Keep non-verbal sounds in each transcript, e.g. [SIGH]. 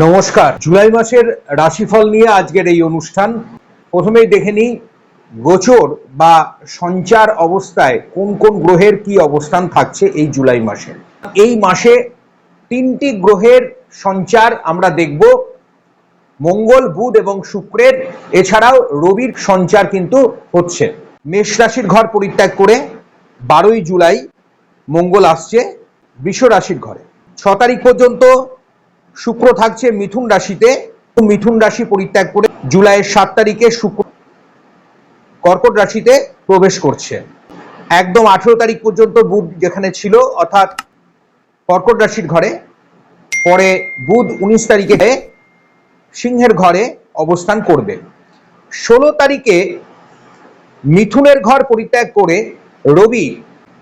নমস্কার। জুলাই মাসের রাশিফল নিয়ে আজকের এই অনুষ্ঠান। প্রথমেই দেখে নিই, গোচর বা সঞ্চার অবস্থায় কোন কোন গ্রহের কি অবস্থান থাকছে এই জুলাই মাসে। এই মাসে তিনটি গ্রহের সঞ্চার আমরা দেখব। মঙ্গল, বুধ এবং শুক্রের। এছাড়াও রবির সঞ্চার কিন্তু হচ্ছে। মেষ রাশির ঘর পরিত্যাগ করে বারোই জুলাই মঙ্গল আসছে বৃষ রাশির ঘরে। ছ তারিখ পর্যন্ত শুক্র থাকছে মিথুন রাশিতে। মিথুন রাশি পরিত্যাগ করে জুলাইয়ের সাত তারিখে শুক্র কর্কট রাশিতে প্রবেশ করছে। একদম আঠেরো তারিখ পর্যন্ত বুধ যেখানে ছিল, অর্থাৎ কর্কট রাশির ঘরে। পরে বুধ উনিশ তারিখে সিংহের ঘরে অবস্থান করবে। ষোলো তারিখে মিথুনের ঘর পরিত্যাগ করে রবি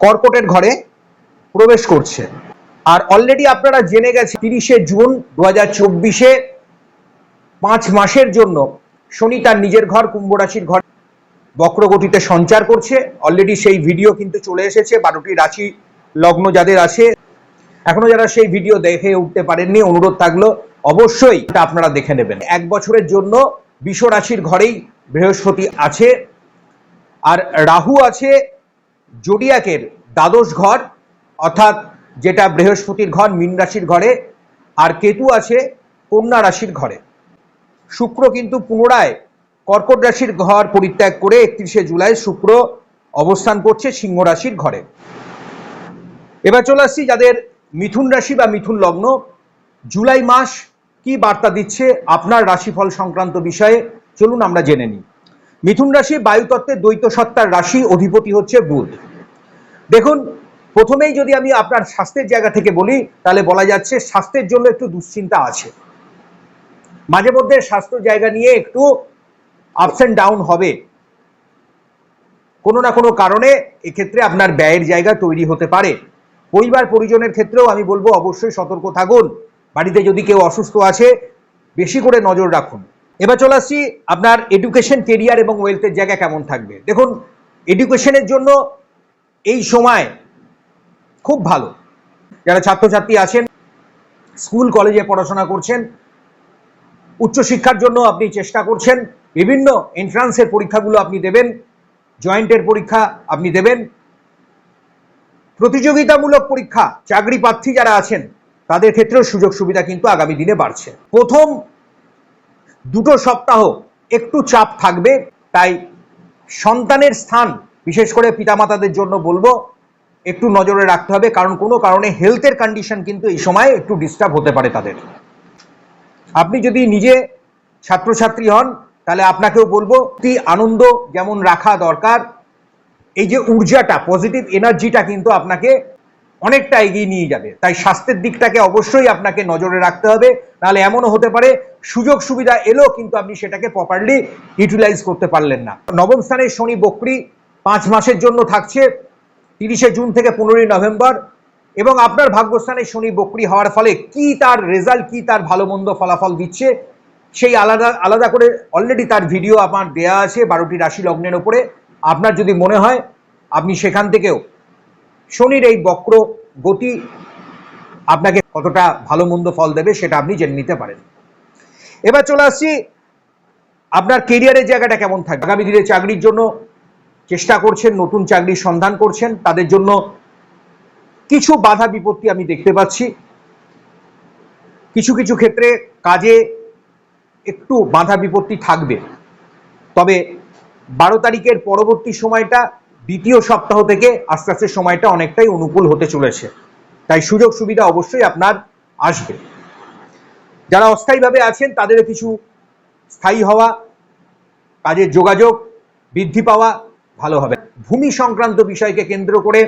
কর্কটের ঘরে প্রবেশ করছে। আর অলরেডি আপনারা জেনে গেছে তিরিশে জুন দু হাজার চব্বিশে পাঁচ মাসের জন্য শনি তার নিজের ঘর, কুম্ভ রাশির ঘর বক্রগতিতে সঞ্চার করছে। অলরেডি সেই ভিডিও কিন্তু চলে এসেছে, বারোটি রাশি লগ্ন যাদের আছে। এখনও যারা সেই ভিডিও দেখে উঠতে পারেননি, অনুরোধ থাকল অবশ্যই এটা আপনারা দেখে নেবেন। এক বছরের জন্য বিষ রাশির ঘরেই বৃহস্পতি আছে, আর রাহু আছে জোডিয়াকের দ্বাদশ ঘর, অর্থাৎ যেটা বৃহস্পতির ঘর, মীন রাশির ঘরে, আর কেতু আছে কন্যা রাশির ঘরে। শুক্র কিন্তু পুনরায় কর্কট রাশির ঘর পরিত্যাগ করে একত্রিশে জুলাই শুক্র অবস্থান করছে সিংহ রাশির ঘরে। এবার চলে আসছি যাদের মিথুন রাশি বা মিথুন লগ্ন। জুলাই মাস কি বার্তা দিচ্ছে আপনার রাশিফল সংক্রান্ত বিষয়ে? চলুন আমরা জেনে নিই। মিথুন রাশি বায়ুতত্ত্বের দ্বৈত সত্তার রাশি অধিপতি হচ্ছে বুধ। দেখুন প্রথমেই যদি আমি আপনার স্বাস্থ্যের জায়গা থেকে বলি, তাহলে বলা যাচ্ছে স্বাস্থ্যের জন্য একটু দুশ্চিন্তা আছে। মাঝে মধ্যে স্বাস্থ্য জায়গা নিয়ে একটু আপস অ্যান্ড ডাউন হবে। কোনো না কোনো কারণে এক্ষেত্রে আপনার ব্যয়ের জায়গা তৈরি হতে পারে। পরিবার পরিজনের ক্ষেত্রেও আমি বলব, অবশ্যই সতর্ক থাকুন। বাড়িতে যদি কেউ অসুস্থ আছে, বেশি করে নজর রাখুন। এবার চলে আসছি, আপনার এডুকেশন কেরিয়ার এবং ওয়েলথের জায়গা কেমন থাকবে? দেখুন এডুকেশনের জন্য এই সময় খুব ভালো। যারা ছাত্রছাত্রী আছেন, স্কুল, কলেজে পড়াশোনা করছেন, উচ্চশিক্ষার জন্য আপনি চেষ্টা করছেন, বিভিন্ন এন্ট্রান্সের পরীক্ষাগুলো আপনি দেবেন, জয়েন্টের পরীক্ষা আপনি দেবেন, প্রতিযোগিতামূলক পরীক্ষা, চাকরি প্রার্থী যারা আছেন, তাদের ক্ষেত্রেও সুযোগ সুবিধা কিন্তু আগামী দিনে বাড়ছে। প্রথম দুটো সপ্তাহ একটু চাপ থাকবে, তাই সন্তানের স্থান, বিশেষ করে পিতামাতাদের জন্য বলব একটু নজরে রাখতে হবে, কারণ কোনো কারণে হেলথের কন্ডিশন কিন্তু এই সময় একটু ডিস্টার্ব হতে পারে তাদের। আপনি যদি নিজে ছাত্রছাত্রী হন, তাহলে আপনাকেও বলব, অতি আনন্দ যেমন রাখা দরকার। এই যে ঊর্জাটা পজিটিভ এনার্জিটা কিন্তু আপনাকে অনেকটা এগিয়ে নিয়ে যাবে। তাই স্বাস্থ্যের দিকটাকে অবশ্যই আপনাকে নজরে রাখতে হবে। নাহলে এমনও হতে পারে, সুযোগ সুবিধা এলো কিন্তু আপনি সেটাকে প্রপারলি ইউটিলাইজ করতে পারলেন না। নবম স্থানে শনি বকরি পাঁচ মাসের জন্য থাকছে। তিরিশে জুন থেকে পনেরোই নভেম্বর, এবং আপনার ভাগ্যস্থানে শনি বকরি হওয়ার ফলে কি তার রেজাল্ট, কি তার ভালো মন্দ ফলাফল দিচ্ছে, সেই আলাদা আলাদা করে অলরেডি তার ভিডিও আমার দেয়া আছে বারোটি রাশি লগ্নের ওপরে আপনার যদি মনে হয়, আপনি সেখান থেকেও শনির এই বক্র গতি আপনাকে কতটা ভালো মন্দ ফল দেবে সেটা আপনি জেনে নিতে পারেন। এবার চলে আসছি, আপনার কেরিয়ারের জায়গাটা কেমন থাকবে? আগামী দিনে চাকরির জন্য চেষ্টা করছেন, নতুন চাকরির সন্ধান করছেন, তাদের জন্য কিছু বাধা বিপত্তি আমি দেখতে পাচ্ছি। কিছু কিছু ক্ষেত্রে কাজে একটু বাধা বিপত্তি থাকবে। তবে বারো তারিখের পরবর্তী সময়টা, দ্বিতীয় সপ্তাহ থেকে আস্তে আস্তে সময়টা অনেকটাই অনুকূল হতে চলেছে। তাই সুযোগ সুবিধা অবশ্যই আপনার আসবে। যারা অস্থায়ীভাবে আছেন, তাদের কিছু স্থায়ী হওয়া, কাজের যোগাযোগ বৃদ্ধি পাওয়া ভালো হবে। ভূমি সংক্রান্ত বিষয়কে কেন্দ্র করে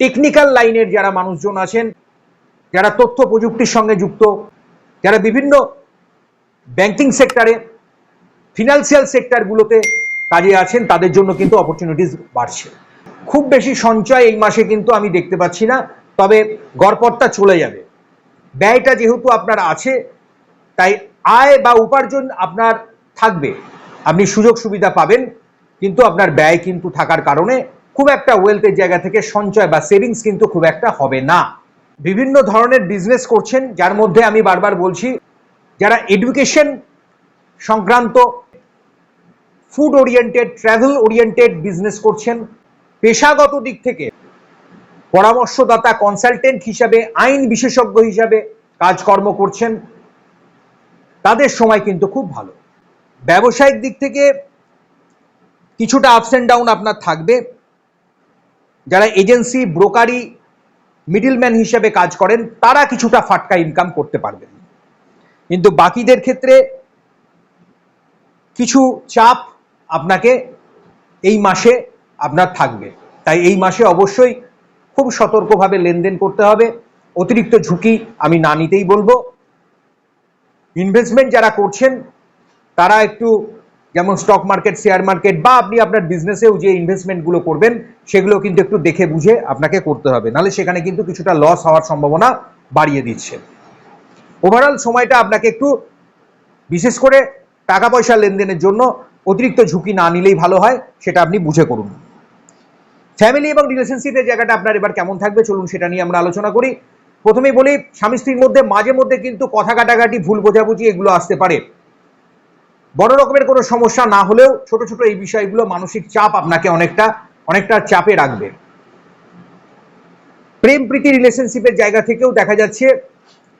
টেকনিক্যাল লাইনের যারা মানুষজন আছেন, যারা তথ্য প্রযুক্তির সঙ্গে যুক্ত, যারা বিভিন্ন ব্যাংকিং সেক্টরে ফিনান্সিয়াল সেক্টরগুলোতে কাজে আছেন, তাদের জন্য কিন্তু অপরচুনিটিস বাড়ছে। খুব বেশি সঞ্চয় এই মাসে কিন্তু আমি দেখতে পাচ্ছি না, তবে গড়পড়তা চলে যাবে। ব্যয়টা যেহেতু আপনার আছে, তাই আয় বা উপার্জন আপনার থাকবে। আপনি সুযোগ সুবিধা পাবেন। কিন্তু আপনার ব্যয় কিন্তু থাকার কারণে খুব একটা ওয়েলথের জায়গা থেকে সঞ্চয় বা সেভিংস কিন্তু খুব একটা হবে না। বিভিন্ন ধরনের বিজনেস করছেন, যার মধ্যে আমি বারবার বলছি, যারা এডুকেশন সংক্রান্ত food oriented travel oriented business করছেন, পেশাগত দিক থেকে পরামর্শদাতা কনসালটেন্ট হিসাবে, আইন বিশেষজ্ঞ হিসাবে কাজকর্ম করছেন, তাদের সময় কিন্তু খুব ভালো। ব্যবসায়িক দিক থেকে কিছুটা আপস অ্যান্ড ডাউন আপনার থাকবে। যারা এজেন্সি ব্রোকারি মিডিলম্যান হিসেবে কাজ করেন, তারা কিছুটা ফাটকা ইনকাম করতে পারবেন। কিন্তু বাকিদের ক্ষেত্রে কিছু চাপ আপনাকে এই মাসে আপনার থাকবে। তাই এই মাসে অবশ্যই খুব সতর্কভাবে লেনদেন করতে হবে। অতিরিক্ত ঝুঁকি আমি না নিতেই বলব। ইনভেস্টমেন্ট যারা করছেন, তারা একটু যেমন স্টক মার্কেট শেয়ার মার্কেট বা আপনি আপনার বিজনেসেও যে ইনভেস্টমেন্টগুলো করবেন, সেগুলো কিন্তু একটু দেখে বুঝে আপনাকে করতে হবে। নাহলে সেখানে কিন্তু কিছুটা লস হওয়ার সম্ভাবনা বাড়িয়ে দিচ্ছে। ওভারঅল সময়টা আপনাকে একটু বিশেষ করে টাকা পয়সা লেনদেনের জন্য অতিরিক্ত ঝুঁকি না নিলেই ভালো হয়, সেটা আপনি বুঝে করুন। ফ্যামিলি এবং রিলেশনশিপের জায়গাটা আপনার এবার কেমন থাকবে, চলুন সেটা নিয়ে আমরা আলোচনা করি। প্রথমেই বলি স্বামী স্ত্রীর মধ্যে, মাঝে মধ্যে কিন্তু কথা কাটাকাটি, ভুল বোঝাবুঝি এগুলো আসতে পারে। বড় রকমের কোনো সমস্যা না হলেও ছোট ছোট এই বিষয়গুলো মানসিক চাপ আপনাকে অনেকটা অনেকটা চাপে রাখবে। প্রেম প্রীতি রিলেশনশিপের জায়গা থেকেও দেখা যাচ্ছে,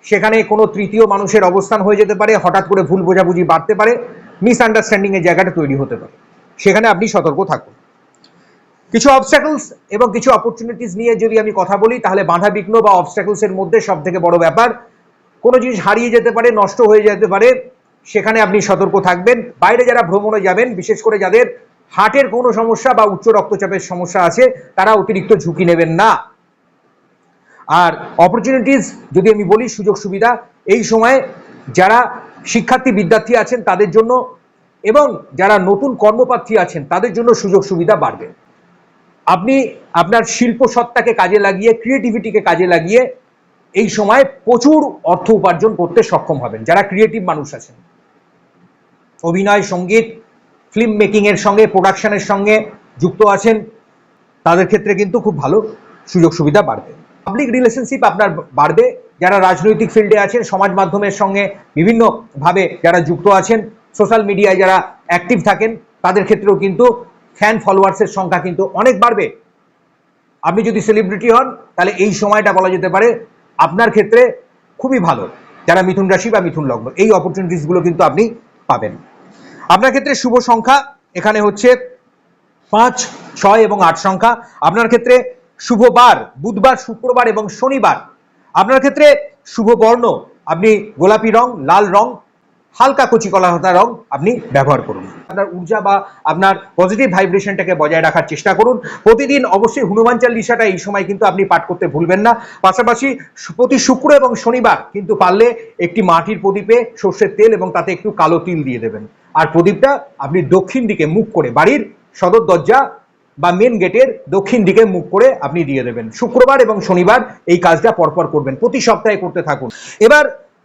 সেখানে কোনো তৃতীয় মানুষের অবস্থান হয়ে যেতে পারে, হঠাৎ করে ভুল বোঝাবুঝি বাড়তে পারে মিসআন্ডারস্ট্যান্ডিং এর জায়গাটা তৈরি হতে পারে। সেখানে আপনি সতর্ক থাকুন। কিছু অবস্ট্যাকলস এবং কিছু অপরচুনিটিস নিয়ে যদি আমি কথা বলি, তাহলে বাধা বিঘ্ন বা অবস্ট্যাকলস এর মধ্যে সব থেকে বড় ব্যাপার, কোনো জিনিস হারিয়ে যেতে পারে, নষ্ট হয়ে যেতে পারে সেখানে আপনি সতর্ক থাকবেন। বাইরে যারা ভ্রমণে যাবেন, বিশেষ করে যাদের হার্টের কোনো সমস্যা বা উচ্চ রক্তচাপের সমস্যা আছে, তারা অতিরিক্ত ঝুঁকি নেবেন না। আর অপরচুনিটিস যদি আমি বলি সুযোগ সুবিধা, এই সময়ে যারা শিক্ষার্থী, বিদ্যার্থী আছেন, তাদের জন্য এবং যারা নতুন কর্মপ্রার্থী আছেন, তাদের জন্য সুযোগ সুবিধা বাড়বে। আপনি আপনার শিল্প সত্তাকে কাজে লাগিয়ে ক্রিয়েটিভিটিকে কাজে লাগিয়ে এই সময় প্রচুর অর্থ উপার্জন করতে সক্ষম হবেন, যারা ক্রিয়েটিভ মানুষ আছেন। অভিনয়, সংগীত ফিল্ম মেকিং এর সঙ্গে প্রোডাকশনের সঙ্গে যুক্ত আছেন। তাদের ক্ষেত্রে কিন্তু খুব ভালো সুযোগ সুবিধা বাড়বে। পাবলিক রিলেশনশিপ আপনার বাড়বে। যারা রাজনৈতিক ফিল্ডে আছেন, সমাজ মাধ্যমের সঙ্গে বিভিন্নভাবে যারা যুক্ত আছেন সোশ্যাল মিডিয়ায় যারা অ্যাক্টিভ থাকেন, তাদের ক্ষেত্রেও কিন্তু ফ্যান ফলোয়ার্সের সংখ্যা কিন্তু অনেক বাড়বে। আপনি যদি সেলিব্রিটি হন, তাহলে এই সময়টা বলা যেতে পারে আপনার ক্ষেত্রে খুবই ভালো। যারা মিথুন রাশি বা মিথুন লগ্ন, এই অপরচুনিটিসগুলো কিন্তু আপনি পাবেন। আপনার ক্ষেত্রে শুভ সংখ্যা এখানে হচ্ছে পাঁচ, ছয় এবং আট সংখ্যা। আপনার ক্ষেত্রে শুভ বার বুধবার, শুক্রবার এবং শনিবার। আপনার ক্ষেত্রে শুভ বর্ণ, আপনি গোলাপি রং, লাল রং, হালকা কচি কলাহতা রং আপনি ব্যবহার করুন। আপনার ঊর্জা বা আপনার পজিটিভ ভাইব্রেশনটাকে বজায় রাখার চেষ্টা করুন। প্রতিদিন অবশ্যই হনুমান চালিশাটা এই সময় কিন্তু আপনি পাঠ করতে ভুলবেন না। পাশাপাশি প্রতি শুক্র এবং শনিবার কিন্তু পারলে একটি মাটির প্রদীপে সর্ষের তেল এবং তাতে একটু কালো তিল দিয়ে দেবেন। আর প্রদীপটা আপনি দক্ষিণ দিকে মুখ করে বাড়ির সদর দরজা বা মেন গেটের দক্ষিণ দিকে মুখ করে আপনি দিয়ে দেবেন। শুক্রবার এবং শনিবার এই কাজটা পরপর করবেন। প্রতি সপ্তাহে করতে থাকুন। এবার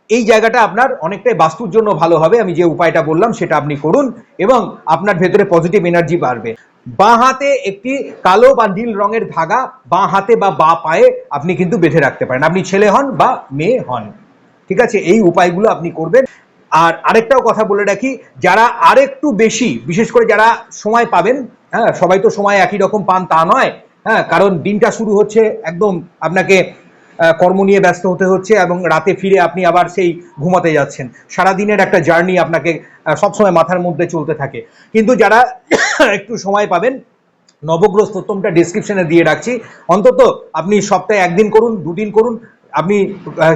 এই জায়গাটা আপনার অনেকটাই বাস্তুর জন্য ভালো হবে, আমি যে উপায়টা বললাম সেটা আপনি করুন এবং আপনার ভেতরে পজিটিভ এনার্জি বাড়বে। বাঁ হাতে একটি কালো বা নীল রঙের ধাগা বাঁ হাতে বা বা পায়ে আপনি কিন্তু বেঁধে রাখতে পারেন। আপনি ছেলে হন বা মেয়ে হন। ঠিক আছে? এই উপায়গুলো আপনি করবেন। আর আরেকটাও কথা বলে রাখি, যারা আরেকটু বেশি, বিশেষ করে যারা সময় পাবেন হ্যাঁ সবাই তো সময় একই রকম পান, তা নয় হ্যাঁ কারণ দিনটা শুরু হচ্ছে একদম আপনাকে কর্ম নিয়ে ব্যস্ত হতে হচ্ছে এবং রাতে ফিরে আপনি আবার সেই ঘুমাতে যাচ্ছেন। সারা দিনের একটা জার্নি আপনাকে সবসময় মাথার মধ্যে চলতে থাকে। কিন্তু যারা [COUGHS] একটু সময় পাবেন, নবগ্রহ স্তোত্রমটা ডিসক্রিপশনে দিয়ে রাখছি। অন্তত আপনি সপ্তাহে একদিন করুন, দুদিন করুন আপনি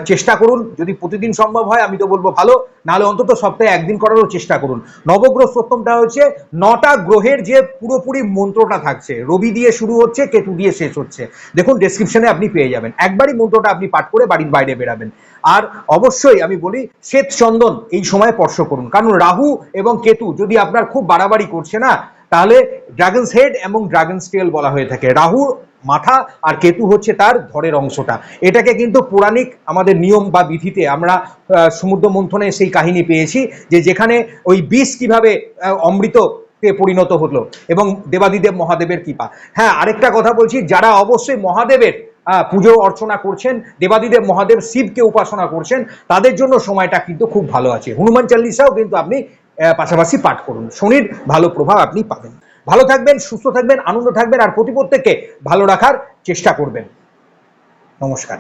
চেষ্টা করুন। যদি প্রতিদিন সম্ভব হয়, আমি তো বলব ভালো। নাহলে অন্তত সপ্তাহে একদিন করারও চেষ্টা করুন। নবগ্রহ স্তোত্রমটা হচ্ছে, নটা গ্রহের যে পুরোপুরি মন্ত্রটা থাকছে, রবি দিয়ে শুরু হচ্ছে, কেতু দিয়ে শেষ হচ্ছে। দেখুন ডেসক্রিপশনে আপনি পেয়ে যাবেন। একবারই মন্ত্রটা আপনি পাঠ করে বাড়ির বাইরে বেরাবেন। আর অবশ্যই আমি বলি, শ্বেত চন্দন এই সময় স্পর্শ করুন। কারণ রাহু এবং কেতু যদি আপনার খুব বাড়াবাড়ি করছে না, তাহলে ড্রাগনস হেড এবং ড্রাগনস টেল বলা হয়ে থাকে। রাহু মাথা আর কেতু হচ্ছে তার ধরের অংশটা। এটাকে কিন্তু পৌরাণিক আমাদের নিয়ম বা বিধিতে আমরা সমুদ্র মন্থনে সেই কাহিনী পেয়েছি যে যেখানে ওই বিষ কীভাবে অমৃত তে পরিণত হলো এবং দেবাদিদেব মহাদেবের কৃপা। হ্যাঁ আরেকটা কথা বলছি, যারা অবশ্যই মহাদেবের পুজো অর্চনা করছেন, দেবাদিদেব মহাদেব শিবকে উপাসনা করছেন, তাদের জন্য সময়টা কিন্তু খুব ভালো আছে। হনুমান চাল্লিশাও কিন্তু আপনি পাশাপাশি পাঠ করুন। শনির ভালো প্রভাব আপনি পাবেন। ভালো থাকবেন সুস্থ থাকবেন আনন্দ থাকবেন আর প্রতি প্রত্যেককে ভালো রাখার চেষ্টা করবেন। নমস্কার।